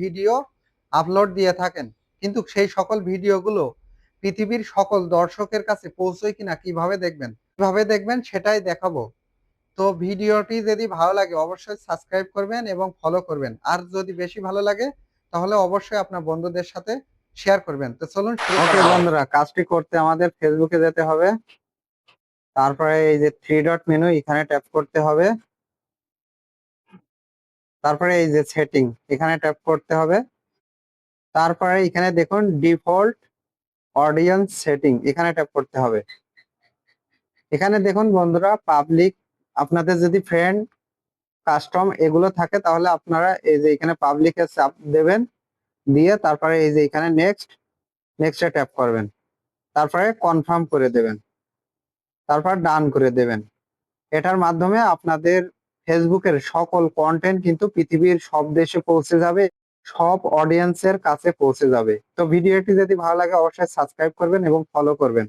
Video upload দিয়ে থাকেন। কিন্তু সেই সকল ভিডিওগুলো পৃথিবীর সকল দর্শকের কাছে পৌঁছয় কিনা কীভাবে দেখবেন? কীভাবে দেখবেন সেটাই দেখাবো। তো ভিডিওটি যদি ভালো লাগে অবশ্যই সাবস্ক্রাইব করবেন এবং ফলো করবেন। আর যদি বেশি ভালো লাগে তাহলে অবশ্যই আপনার বন্ধুদের সাথে শেয়ার করবেন। তো চলুন ওকে বন্ধুরা কাজটি করতে আমাদের ফেসবুকে যেতে হবে। তারপরে এই যে থ্রি ডট মেনু এখানে ট্যাপ করতে হবে। তারপরে এই যে সেটিং এখানে ট্যাপ করতে হবে। তারপরে এখানে দেখুন ডিফল্ট অডিয়েন্স সেটিং এখানে ট্যাপ করতে হবে। এখানে দেখুন বন্ধুরা পাবলিক আপনাদের যদি ফ্রেন্ড কাস্টম এগুলো থাকে, তাহলে আপনারা এই যে এখানে পাবলিকে চাপ দেবেন। দিয়ে তারপরে এই যে এখানে নেক্সট নেক্সটে ট্যাপ করবেন। তারপরে কনফার্ম করে দেবেন। তারপর ডান করে দেবেন। এটার মাধ্যমে আপনাদের ফেসবুকের সকল কন্টেন্ট কিন্তু পৃথিবীর সব দেশে পৌঁছে যাবে, সব অডিয়েন্সের কাছে পৌঁছে যাবে। তো ভিডিওটি যদি ভালো লাগে, অবশ্যই সাবস্ক্রাইব করবেন এবং ফলো করবেন।